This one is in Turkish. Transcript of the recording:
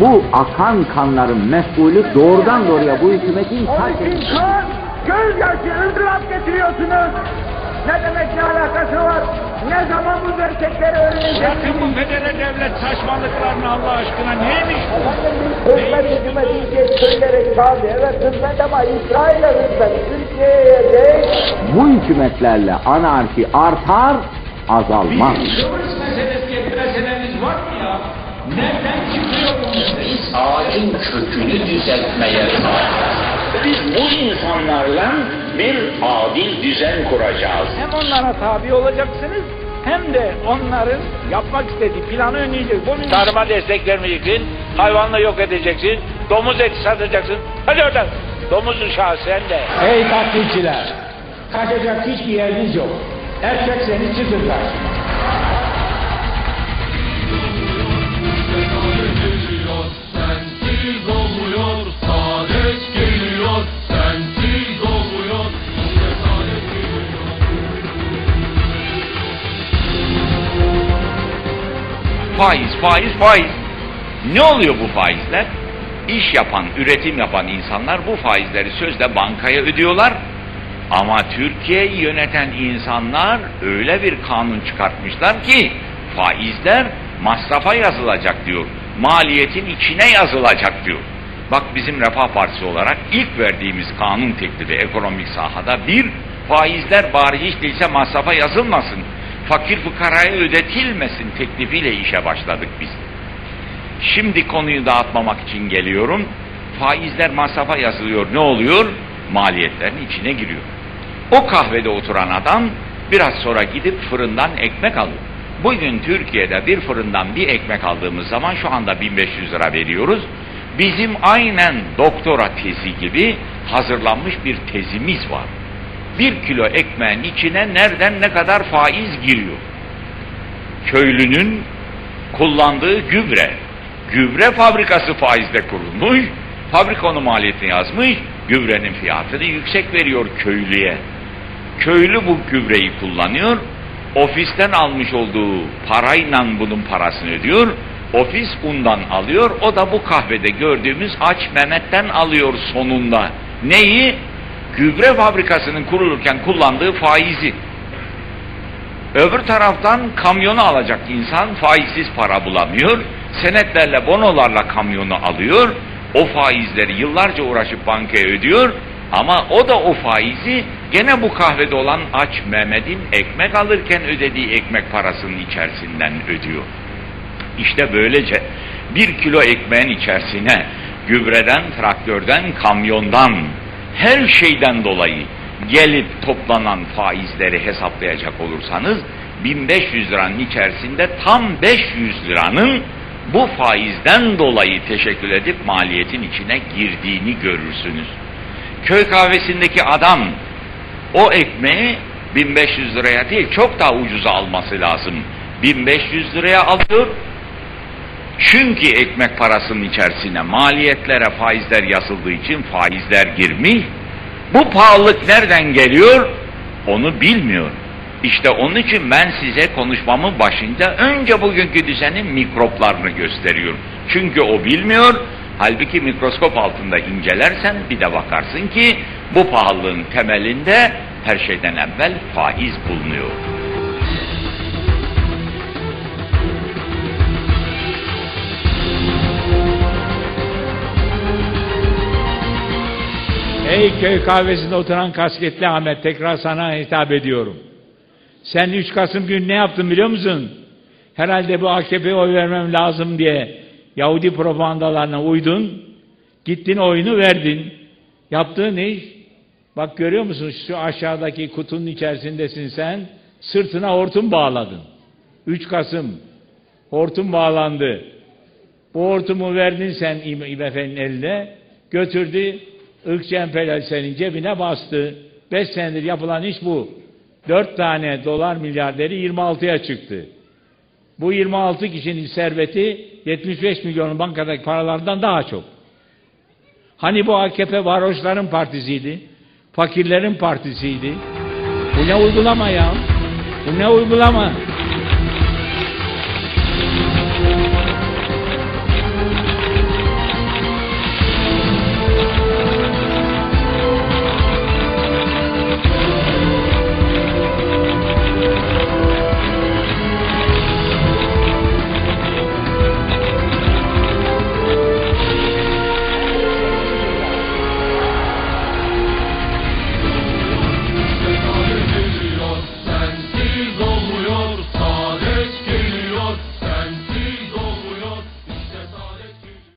bu akan kanların mesulü doğrudan doğruya bu hükümetin Onun için şu an gözyaşı ızdırap getiriyorsunuz. Ne demek ne alakası var? Ne zaman bu gerçekleri öğreneceksiniz? bu federe devlet saçmalıklarını Allah aşkına neymiş bu? Hizmet hükümeti diye söyleyerek tabi. Evet hizmet ama İsrail'e hizmet. Türkiye'ye değil. Bu hükümetlerle anarşi artar, azalmaz. Kıbrıs meselesi diye bir meselemiz var mı ya? Nereden çıkıyor bu mesele? Ağacın kökünü düzeltmeye. Biz bu insanlarla bir adil düzen kuracağız. Hem onlara tabi olacaksınız hem de onların yapmak istediği planı önleyecek. Bunun tarıma destek vermeyeceksin, hayvanla yok edeceksin, domuz eti satacaksın. Hadi oradan. Domuz uşağı sen de. Ey taklitçiler! Kaçacak hiçbir yeriniz yok. Erkekseniz çıkın karşıma. geliyor, sensiz geliyor, sensiz olmuyor, işte geliyor. Faiz, faiz, faiz. Ne oluyor bu faizler? İş yapan, üretim yapan insanlar bu faizleri sözde bankaya ödüyorlar. Ama Türkiye'yi yöneten insanlar öyle bir kanun çıkartmışlar ki faizler masrafa yazılacak diyor. Maliyetin içine yazılacak diyor. Bak bizim Refah Partisi olarak ilk verdiğimiz kanun teklifi ekonomik sahada bir, faizler bari hiç değilse masrafa yazılmasın, fakir fukaraya ödetilmesin teklifiyle işe başladık biz. Şimdi konuyu dağıtmamak için geliyorum. Faizler masrafa yazılıyor. Ne oluyor? Maliyetlerin içine giriyor. O kahvede oturan adam biraz sonra gidip fırından ekmek alıyor. Bugün Türkiye'de bir fırından bir ekmek aldığımız zaman şu anda 1500 lira veriyoruz. Bizim aynen doktora tezi gibi hazırlanmış bir tezimiz var. Bir kilo ekmeğin içine nereden ne kadar faiz giriyor? Köylünün kullandığı gübre, gübre fabrikası faizle kurulmuş, fabrika onun maliyetini yazmış, gübrenin fiyatını yüksek veriyor köylüye. Köylü bu gübreyi kullanıyor, ofisten almış olduğu parayla bunun parasını ödüyor, ofis undan alıyor, o da bu kahvede gördüğümüz aç Mehmet'ten alıyor sonunda. Neyi? Gübre fabrikasının kurulurken kullandığı faizi. Öbür taraftan kamyonu alacak insan faizsiz para bulamıyor. Senetlerle, bonolarla kamyonu alıyor. O faizleri yıllarca uğraşıp bankaya ödüyor. Ama o da o faizi gene bu kahvede olan aç Mehmet'in ekmek alırken ödediği ekmek parasının içerisinden ödüyor. İşte böylece bir kilo ekmeğin içerisine gübreden, traktörden, kamyondan, her şeyden dolayı gelip toplanan faizleri hesaplayacak olursanız 1500 liranın içerisinde tam 500 liranın bu faizden dolayı teşekkül edip maliyetin içine girdiğini görürsünüz. Köy kahvesindeki adam o ekmeği 1500 liraya değil çok daha ucuza alması lazım. 1500 liraya alıyor. Çünkü ekmek parasının içerisine maliyetlere faizler yazıldığı için faizler girmiş. Bu pahalılık nereden geliyor? Onu bilmiyor. İşte onun için ben size konuşmamın başında önce bugünkü düzenin mikroplarını gösteriyorum. Çünkü o bilmiyor. Halbuki mikroskop altında incelersen bir de bakarsın ki bu pahalılığın temelinde her şeyden evvel faiz bulunuyor. Ey köy kahvesinde oturan kasketli Ahmet tekrar sana hitap ediyorum. Sen 3 Kasım günü ne yaptın biliyor musun? Herhalde bu AKP'ye oy vermem lazım diye Yahudi propagandalarına uydun. Gittin oyunu verdin. Yaptığın ne iş? Bak görüyor musun şu aşağıdaki kutunun içerisindesin sen. Sırtına hortum bağladın. 3 Kasım hortum bağlandı. Bu hortumu verdin sen İm- İMF'nin eline. Götürdü ırkçı emperyal senin cebine bastı. 5 senedir yapılan iş bu. 4 tane dolar milyarderi 26'ya çıktı. Bu 26 kişinin serveti 75 milyonun bankadaki paralardan daha çok. Hani bu AKP varoşların partisiydi, fakirlerin partisiydi. Bu ne uygulama ya? Bu ne uygulama?